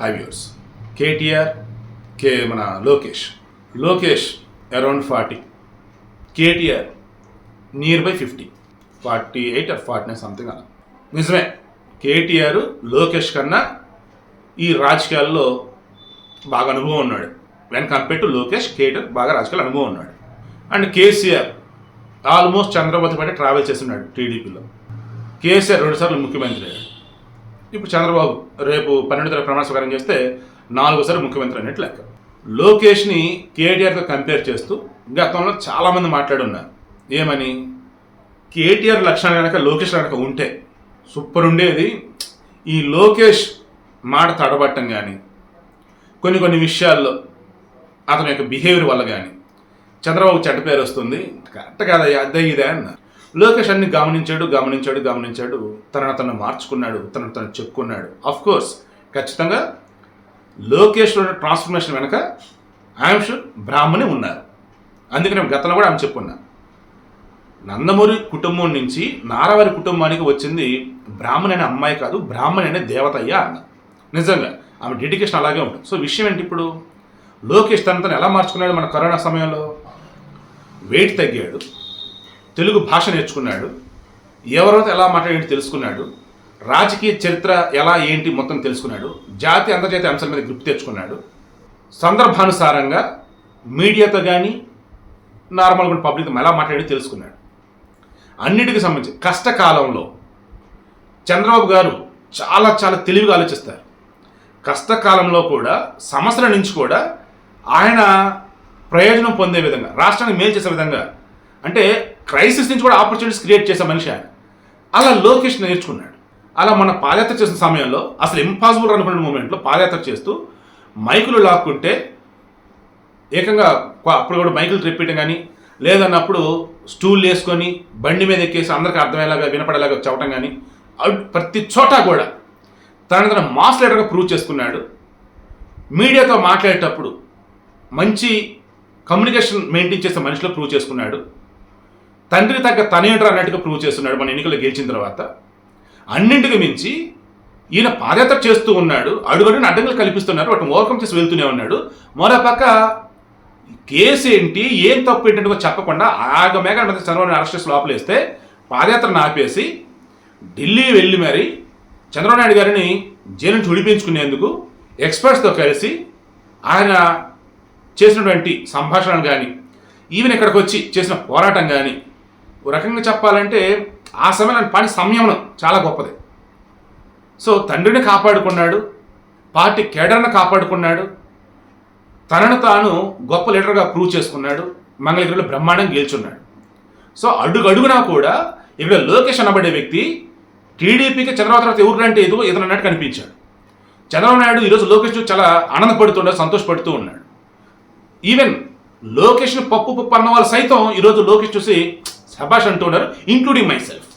High viewers KTR కే మన Lokesh Lokesh around forty KTR near by fifty forty eight or forty nine something అలా. నిజమే. కేటీఆర్ లోకేష్ కన్నా ఈ రాజకీయాల్లో బాగా అనుభవం ఉన్నాడు. When compare to Lokesh KTR బాగా రాజకీయాలు అనుభవం ఉన్నాడు. అండ్ కేసీఆర్ ఆల్మోస్ట్ చంద్రబాబు పాటే ట్రావెల్ చేస్తున్నాడు టీడీపీలో కేసీఆర్ రెండుసార్లు ముఖ్యమంత్రి అయ్యాడు. ఇప్పుడు చంద్రబాబు రేపు పన్నెండు తరగతి ప్రమాణ స్వీకారం చేస్తే నాలుగోసారి ముఖ్యమంత్రి అన్నట్టు లెక్క. లోకేష్ని కేటీఆర్తో కంపేర్ చేస్తూ గతంలో చాలామంది మాట్లాడున్నారు. ఏమని? కేటీఆర్ లక్షణాలు కనుక లోకేష్ కనుక ఉంటే సూపర్ ఉండేది. ఈ లోకేష్ మాట తడబట్టం కానీ కొన్ని కొన్ని విషయాల్లో అతని యొక్క బిహేవియర్ వల్ల కానీ చంద్రబాబు చెడ్డ పేరు వస్తుంది. కరెక్ట్ కాదా అదే ఇదే అన్న లోకేష్ అన్ని గమనించాడు గమనించాడు గమనించాడు. తనను తను మార్చుకున్నాడు తనను తను చెప్పుకున్నాడు. అఫ్ కోర్స్ ఖచ్చితంగా లోకేష్లో ట్రాన్స్ఫర్మేషన్ వెనక ఐఎమ్ షూర్ బ్రాహ్మణి ఉన్నారు. అందుకని నేను గతంలో కూడా ఆమె చెప్పున్నా. నందమూరి కుటుంబం నుంచి నారావారి కుటుంబానికి వచ్చింది బ్రాహ్మణి అనే అమ్మాయి కాదు బ్రాహ్మణి అనే దేవతయ్య అన్న. నిజంగా ఆమె డెడికేషన్ అలాగే ఉంటుంది. సో విషయం ఏంటి ఇప్పుడు? లోకేష్ తన తను ఎలా మార్చుకున్నాడు మన కరోనా సమయంలో? వెయిట్ తగ్గాడు. తెలుగు భాష నేర్చుకున్నాడు. ఎవరితో ఎలా మాట్లాడి తెలుసుకున్నాడు. రాజకీయ చరిత్ర ఎలా ఏంటి మొత్తం తెలుసుకున్నాడు. జాతి అంతర్జాతీయ అంశాల మీద గ్రిప్ తెచ్చుకున్నాడు. సందర్భానుసారంగా మీడియాతో కానీ నార్మల్గా పబ్లిక్తో ఎలా మాట్లాడి తెలుసుకున్నాడు. అన్నిటికీ సంబంధించి కష్టకాలంలో చంద్రబాబు గారు చాలా చాలా తెలివిగా ఆలోచిస్తారు. కష్టకాలంలో కూడా సమస్యల నుంచి కూడా ఆయన ప్రయోజనం పొందే విధంగా రాష్ట్రానికి మేలు చేసే విధంగా అంటే క్రైసిస్ నుంచి కూడా ఆపర్చునిటీస్ క్రియేట్ చేసే మనిషి ఆయన. అలా లోకేష్ నేర్చుకున్నాడు. అలా మన పాదయాత్ర చేసిన సమయంలో అసలు ఇంపాసిబుల్ అనుకున్న మూమెంట్లో పాదయాత్ర చేస్తూ మైకులు లాక్కుంటే ఏకంగా అప్పుడు కూడా మైకులు రిపీట్ కానీ లేదన్నప్పుడు స్టూల్ వేసుకొని బండి మీద ఎక్కేసి అందరికీ అర్థమయ్యేలాగా వినపడేలాగా చెప్పడం కానీ ప్రతి చోట కూడా తనని తన మాస్ లీడర్గా ప్రూవ్ చేసుకున్నాడు. మీడియాతో మాట్లాడేటప్పుడు మంచి కమ్యూనికేషన్ మెయింటైన్ చేసే మనిషిలో ప్రూవ్ చేసుకున్నాడు. తండ్రి తగ్గ తనేంటర్ అన్నట్టుగా ప్రూవ్ చేస్తున్నాడు మన ఎన్నికలు గెలిచిన తర్వాత. అన్నింటికి మించి ఈయన పాదయాత్ర చేస్తూ ఉన్నాడు. అడుగడుగున అడ్డంకులు కల్పిస్తున్నారు. వాటిని ఓవర్కమ్ చేసి వెళ్తూనే ఉన్నాడు. మరో పక్క కేసు ఏంటి ఏం తప్పు ఏంటంటే చెప్పకుండా చెప్పకుండా ఆగమేఘ చంద్రబాబు అరెస్ట్ చేసి లోపలేస్తే పాదయాత్రను ఆపేసి ఢిల్లీ వెళ్ళి మరి చంద్రబాబు నాయుడు గారిని జైలు నుంచి విడిపించుకునేందుకు ఎక్స్పర్ట్స్తో కలిసి ఆయన చేసినటువంటి సంభాషణలు కానీ ఈవెన్ ఇక్కడికి వచ్చి చేసిన పోరాటం కానీ ఓ రకంగా చెప్పాలంటే ఆ సమయంలో ఆయన పని సంయమనం చాలా గొప్పది. సో తండ్రిని కాపాడుకున్నాడు పార్టీ కేడర్ను కాపాడుకున్నాడు తనను తాను గొప్ప లీడర్గా ప్రూవ్ చేసుకున్నాడు మంగళగిరిలో బ్రహ్మాండం గెలుచున్నాడు. సో అడుగు అడుగునా కూడా ఇక్కడ లోకేష్ అనబడే వ్యక్తి టీడీపీకి చంద్రబాబు తర్వాత ఎవరంటే ఎదుగు ఇతను అన్నట్టు కనిపించాడు. చంద్రబాబు నాయుడు ఈరోజు లోకేష్ చూసి చాలా ఆనందపడుతున్నాడు సంతోషపడుతూ ఉన్నాడు. ఈవెన్ లోకేష్ని పప్పు పప్పు అన్న వాళ్ళు సైతం ఈరోజు లోకేష్ చూసి శబాష్ అంటున్నారు ఇంక్లూడింగ్ మై సెల్ఫ్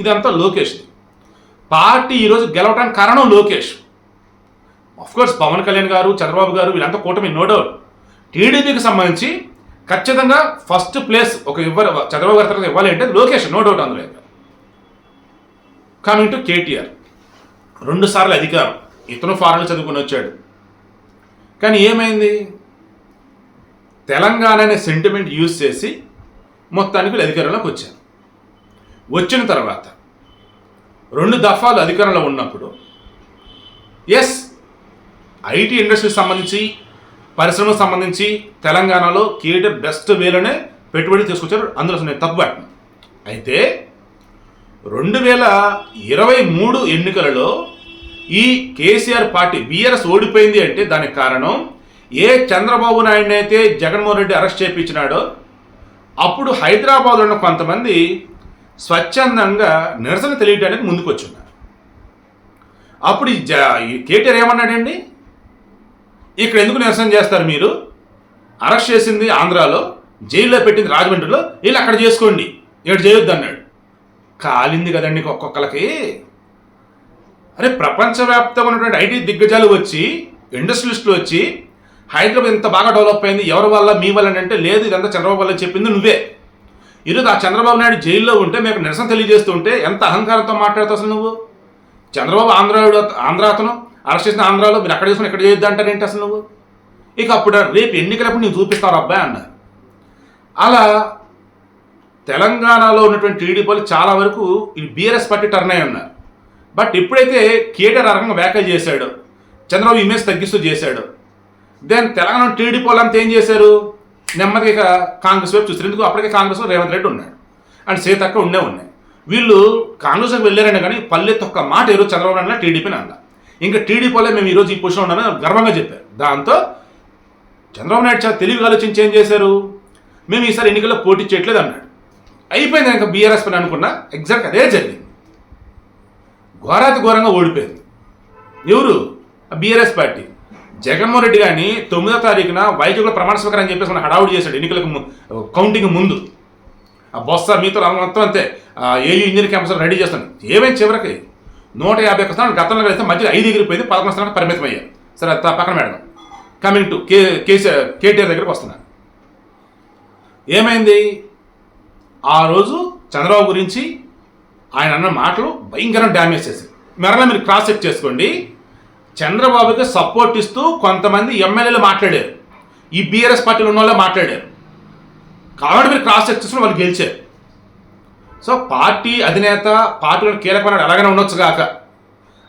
ఇదంతా లోకేష్. పార్టీ ఈరోజు గెలవడానికి కారణం లోకేష్. ఆఫ్ కోర్స్ పవన్ కళ్యాణ్ గారు చంద్రబాబు గారు వీళ్ళంతా కూటమి నో డౌట్ టీడీపీకి సంబంధించి ఖచ్చితంగా ఫస్ట్ ప్లేస్ ఒక ఇవ్వాలి చంద్రబాబు గారి తర్వాత ఇవ్వాలి అంటే లోకేష్ నో డౌట్ అందులో కమింగ్ టు కేటీఆర్. రెండు సార్లు అధికారం. ఇతను ఫారెన్లో చదువుకుని వచ్చాడు. కానీ ఏమైంది? తెలంగాణ అనే సెంటిమెంట్ యూజ్ చేసి మొత్తానికి వీళ్ళు అధికారంలోకి వచ్చారు. వచ్చిన తర్వాత రెండు దఫాలు అధికారంలో ఉన్నప్పుడు ఎస్ ఐటీ ఇండస్ట్రీకి సంబంధించి పరిశ్రమకు సంబంధించి తెలంగాణలో కేట బెస్ట్ వేలోనే పెట్టుబడి తీసుకొచ్చారు. అందులో అసలు నేను తప్పు అయితే రెండు వేల ఇరవై మూడు ఎన్నికలలో ఈ కేసీఆర్ పార్టీ బీఆర్ఎస్ ఓడిపోయింది అంటే దానికి కారణం ఏ చంద్రబాబు నాయుడు అయితే జగన్మోహన్ రెడ్డి అరెస్ట్ చేయించినాడో అప్పుడు హైదరాబాద్లో ఉన్న కొంతమంది స్వచ్ఛందంగా నిరసన తెలియడానికి ముందుకు వచ్చున్నారు అప్పుడు జ కేటీఆర్ ఏమన్నాడండి? ఇక్కడ ఎందుకు నిరసన చేస్తారు మీరు? అరెస్ట్ చేసింది ఆంధ్రాలో జైల్లో పెట్టింది రాజమండ్రిలో వీళ్ళు అక్కడ చేసుకోండి ఇక్కడ చేయొద్దు అన్నాడు కాలింది కదండి ఒక్కొక్కరికి అరే ప్రపంచవ్యాప్తంగా ఉన్నటువంటి ఐటీ దిగ్గజాలు వచ్చి ఇండస్ట్రియలిస్టులు వచ్చి హైదరాబాద్ ఇంత బాగా డెవలప్ అయింది ఎవరి వల్ల మీ వల్ల అంటే లేదు ఇదంతా చంద్రబాబు వల్ల చెప్పింది నువ్వే. ఈరోజు ఆ చంద్రబాబు నాయుడు జైల్లో ఉంటే మీకు నిరసన తెలియజేస్తుంటే ఎంత అహంకారంతో మాట్లాడుతావు అసలు నువ్వు? చంద్రబాబు ఆంధ్రాడు ఆంధ్ర అతను అరెస్ట్ చేసిన ఆంధ్రాలో మీరు అక్కడ చేసుకుని ఇక్కడ చేయొద్దు అంటారేంటి అసలు నువ్వు? ఇక అప్పుడు రేపు ఎన్నికలప్పుడు నేను చూపిస్తారు అబ్బాయి అన్నారు అలా తెలంగాణలో ఉన్నటువంటి టీడీపీ వాళ్ళు చాలా వరకు ఈ బీఆర్ఎస్ పార్టీ టర్న్ అయి ఉన్నారు. బట్ ఎప్పుడైతే కేటీఆర్ ఆ రకంగా వ్యాఖ్యలు చేశాడు. చంద్రబాబు ఇమేజ్ తగ్గిస్తూ చేశాడు. దెన్ తెలంగాణ టీడీపీ వాళ్ళంతా ఏం చేశారు? నెమ్మదిగా కాంగ్రెస్ వైపు చూస్తారు ఎందుకు? అప్పటికే కాంగ్రెస్ రేవంత్ రెడ్డి ఉన్నాడు. అండ్ సీతక్క ఉండే ఉన్నాయి. వీళ్ళు కాంగ్రెస్కి వెళ్ళారని కానీ పల్లె తొక్క మాట ఈరోజు చంద్రబాబు నాయుడు టీడీపీని అన్న ఇంకా టీడీపీ వాళ్ళే మేము ఈరోజు ఈ పొజిషన్ ఉన్నామని గర్వంగా చెప్పారు. దాంతో చంద్రబాబు నాయుడు చాలా తెలివిగా ఆలోచించి ఏం చేశారు? మేము ఈసారి ఎన్నికల్లో పోటీ చేయట్లేదు అన్నాడు. అయిపోయింది ఇంకా బీఆర్ఎస్ పని అనుకున్నా ఎగ్జాక్ట్ అదే జరిగింది. ఘోరాతి ఘోరంగా ఓడిపోయింది. ఎవరు? BRS party. జగన్మోహన్ రెడ్డి గారిని తొమ్మిదో తారీఖున వైద్యుల ప్రమాణ స్వీకారం అని చెప్పేసి మన హడావుడి చేశాడు ఎన్నికలకు కౌంటింగ్ ముందు. ఆ బొత్స మీతో మొత్తం అంతే. ఏయూ ఇంజనీర్ క్యాంపస్ రెడీ చేస్తాను. ఏమైంది చివరికి? నూట యాభై ఒక్క స్థానాలు గతంలో కలిస్తే మధ్యలో ఐదు ఎగిరిపోయింది పదకొండు స్థానాలకు పరిమితం అయ్యారు. సరే అది పక్కన madam coming to K KCR KTR దగ్గరికి వస్తున్నాను ఏమైంది? ఆ రోజు చంద్రబాబు గురించి ఆయన అన్న మాటలు భయంకరం డ్యామేజ్ చేసి మరలా మీరు క్రాస్ చెక్ చేసుకోండి. చంద్రబాబుకి సపోర్ట్ ఇస్తూ కొంతమంది ఎమ్మెల్యేలు మాట్లాడారు. ఈ బీఆర్ఎస్ పార్టీలో ఉన్న వాళ్ళే మాట్లాడారు. కాబట్టి మీరు క్రాస్ చెక్ చేసుకుని వాళ్ళు గెలిచారు. సో పార్టీ అధినేత పార్టీలో కీలకమైన ఎలాగైనా ఉండొచ్చు కాక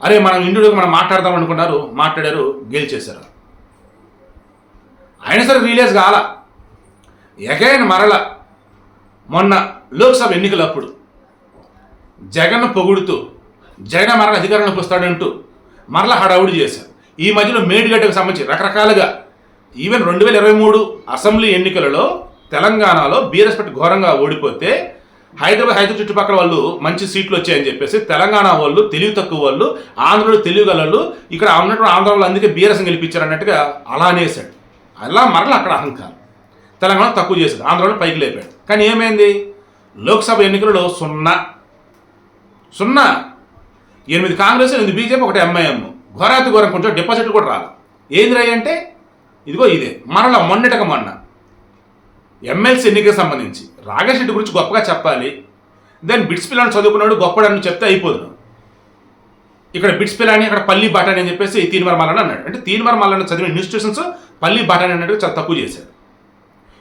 అరే మనం ఇండివిజువల్గా మనం మాట్లాడదాం అనుకున్నారు మాట్లాడారు గెలిచేశారు. అయినా సరే రిలీజ్ కాల. ఎగైన్ మరల. మొన్న లోక్సభ ఎన్నికలప్పుడు జగన్ పొగుడుతూ జగన్ మరల అధికారంలోకి వస్తాడంటూ మరల హడావుడి చేశారు. ఈ మధ్యలో మేడిగడ్డకు సంబంధించి రకరకాలుగా ఈవెన్ రెండు వేల ఇరవై మూడు అసెంబ్లీ ఎన్నికలలో తెలంగాణలో బీఆర్ఎస్ పెట్టి ఘోరంగా ఓడిపోతే హైదరాబాద్ హైదరాబాద్ చుట్టుపక్కల వాళ్ళు మంచి సీట్లు వచ్చాయని చెప్పేసి తెలంగాణ వాళ్ళు తెలివి తక్కువ వాళ్ళు ఆంధ్రలో తెలుగు గలళ్ళు ఇక్కడ ఉన్నటువంటి ఆంధ్ర వాళ్ళు అందుకే బీఆర్ఎస్ గెలిపించారు అన్నట్టుగా అలా అనేసాడు అలా మరల అక్కడ అహంకారం. తెలంగాణ తక్కువ చేశాడు ఆంధ్రలో పైకి లేపాడు. కానీ ఏమైంది? లోక్సభ ఎన్నికలలో సున్నా. సున్నా. ఎనిమిది కాంగ్రెస్ ఎనిమిది బీజేపీ ఒకటి ఎంఐఎం ఘోరాతి ఘోరం కొంచెం డిపాజిట్లు కూడా రాదు. ఏంది రాయి అంటే? ఇదిగో ఇదే. మనలో మొన్నటక మొన్న. ఎమ్మెల్సీ ఎన్నికకి సంబంధించి రాగేష్ రెడ్డి గురించి గొప్పగా చెప్పాలి. దెన్ బిట్స్ పిల్లని చదువుకున్నాడు గొప్పడని చెప్తే అయిపోదును ఇక్కడ బిట్స్ పిల్లని అక్కడ పల్లి బాటాని అని చెప్పేసి తీన్మర మల్లని అన్నాడు. అంటే తీన్మర మల్లని చదివిన ఇన్స్టిట్యూషన్స్ పల్లి బాటాని అన్నట్టు చాలా తక్కువ చేశాడు.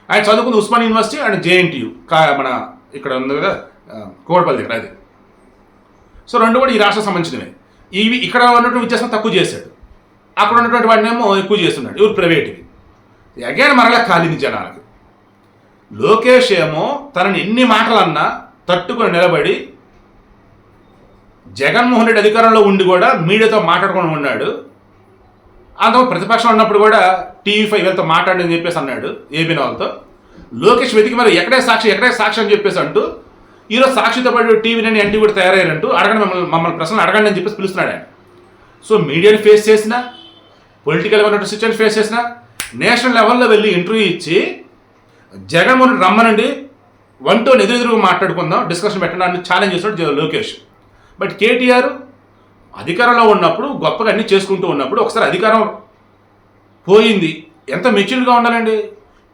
ఆయన చదువుకుంది ఉస్మాన్ యూనివర్సిటీ అండ్ జేఎన్టీయూ కా మన ఇక్కడ ఉంది కదా కోడపల్లి దగ్గర అది. సో రెండు కూడా ఈ రాష్ట్రం సంబంధించినవే. ఇవి ఇక్కడ ఉన్నటువంటి వ్యత్యాసం తక్కువ చేశాడు. అక్కడ ఉన్నటువంటి వాడిని ఏమో ఎక్కువ చేస్తున్నాడు. ఇವರು ప్రైవేట్వి అగైన్ మరలా కాలింది జనాలకు. లోకేష్ ఏమో తనని ఎన్ని మాటలన్నా తట్టుకొని నిలబడి జగన్మోహన్ రెడ్డి అధికారంలో ఉండి కూడా మీడియాతో మాట్లాడుకొని ఉన్నాడు. అంత ప్రతిపక్షం ఉన్నప్పుడు కూడా టీవీ ఫైవ్ వీళ్ళతో మాట్లాడని చెప్పేసి అన్నాడు ఏబీ వాళ్ళతో. లోకేష్ వెతికి మరి ఎక్కడే సాక్షి ఎక్కడే సాక్షి అని చెప్పేసి అంటూ ఈరోజు సాక్షితో పాటు టీవీ నేను ఎన్టీ కూడా తయారయ్యారంటూ అడగండి మమ్మల్ని మమ్మల్ని ప్రశ్నలు అడగండి అని చెప్పేసి పిలుస్తున్నాడు ఆయన. సో మీడియాని ఫేస్ చేసిన పొలిటికల్ ఉన్నటువంటి సిచ్యువేషన్ ఫేస్ చేసిన నేషనల్ లెవెల్లో వెళ్ళి ఇంటర్వ్యూ ఇచ్చి జగన్మోహన్ రమ్మనండి వన్ టు ఎదురెదురు మాట్లాడుకుందాం డిస్కషన్ పెట్టడానికి ఛాలెంజ్ చేస్తున్నాడు లోకేష్. బట్ కేటీఆర్ అధికారంలో ఉన్నప్పుడు గొప్పగా అన్ని చేసుకుంటూ ఉన్నప్పుడు ఒకసారి అధికారం పోయింది. ఎంత మెచ్యూర్గా ఉండాలండి?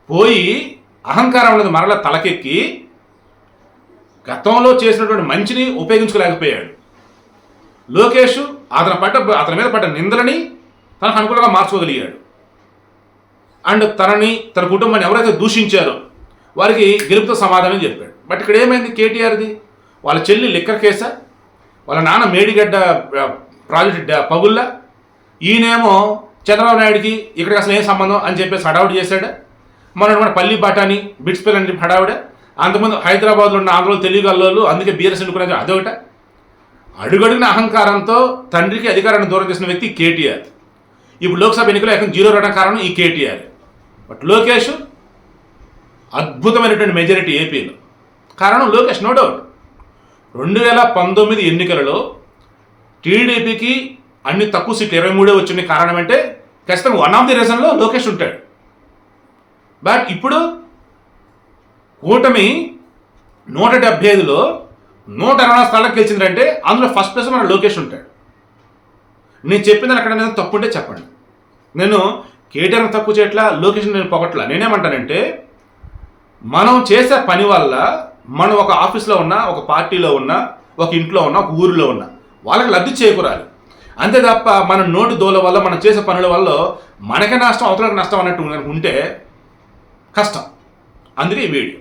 పోయి అహంకారం అనేది మరలా తలకెక్కి గతంలో చేసినటువంటి మంచిని ఉపయోగించుకోలేకపోయాడు. లోకేష్ అతని పడ్డ అతని మీద పడ్డ నిందలని తనకు అనుకూలంగా మార్చుకోగలిగాడు. అండ్ తనని తన కుటుంబాన్ని ఎవరైతే దూషించారో వారికి గెలుపుతో సమాధానం చెప్పాడు. బట్ ఇక్కడ ఏమైంది కేటీఆర్ది? వాళ్ళ చెల్లి లిక్కర్ కేసా వాళ్ళ నాన్న మేడిగడ్డ ప్రాజెక్ట్ డ- పగుల్లా ఈయనేమో చంద్రబాబు నాయుడికి ఇక్కడికి అసలు ఏం సంబంధం అని చెప్పేసి హడావుడి చేశాడు. మన పల్లి బాటాని బిట్స్ పిల్లని అంతకుముందు హైదరాబాద్లో ఉన్న ఆంధ్రలో తెలియగలలు అందుకే బీఆర్ఎస్ ఎన్నుకునేది అదొకట. అడుగడుగున అహంకారంతో తండ్రికి అధికారాన్ని దూరం చేసిన వ్యక్తి కేటీఆర్. ఇప్పుడు లోక్సభ ఎన్నికలు ఎక్కడ జీరో రావడం కారణం ఈ కేటీఆర్. బట్ లోకేష్ అద్భుతమైనటువంటి మెజారిటీ ఏపీలో. కారణం లోకేష్ నో డౌట్ రెండు వేల పంతొమ్మిది ఎన్నికలలో టీడీపీకి అన్ని తక్కువ సీట్లు ఇరవై మూడే వచ్చిన కారణం అంటే ఖచ్చితంగా వన్ ఆఫ్ ది రీజన్లో లోకేష్ ఉంటాడు. బట్ ఇప్పుడు కూటమి నూట డెబ్బై ఐదులో నూట అరవై స్థానాలకు గెలిచిందంటే అందులో ఫస్ట్ ప్లేస్ మన లోకేష్ ఉంటాడు. నేను చెప్పింది అక్కడ నేను తప్పు ఉంటే చెప్పండి. నేను కేటీఆర్ తప్పు చేయట్లా లోకేష్ నేను పొగట్లా? నేనేమంటానంటే మనం చేసే పని వల్ల మనం ఒక ఆఫీస్లో ఉన్న ఒక పార్టీలో ఉన్న ఒక ఇంట్లో ఉన్న ఒక ఊరిలో ఉన్న వాళ్ళకి లబ్ధి చేకూరాలి. అంతే తప్ప మన నోటు దోల వల్ల మనం చేసే పనుల వల్ల మనకే నష్టం అవతలకు నష్టం అన్నట్టు ఉంటే కష్టం. అందుకే ఈ వీడియో.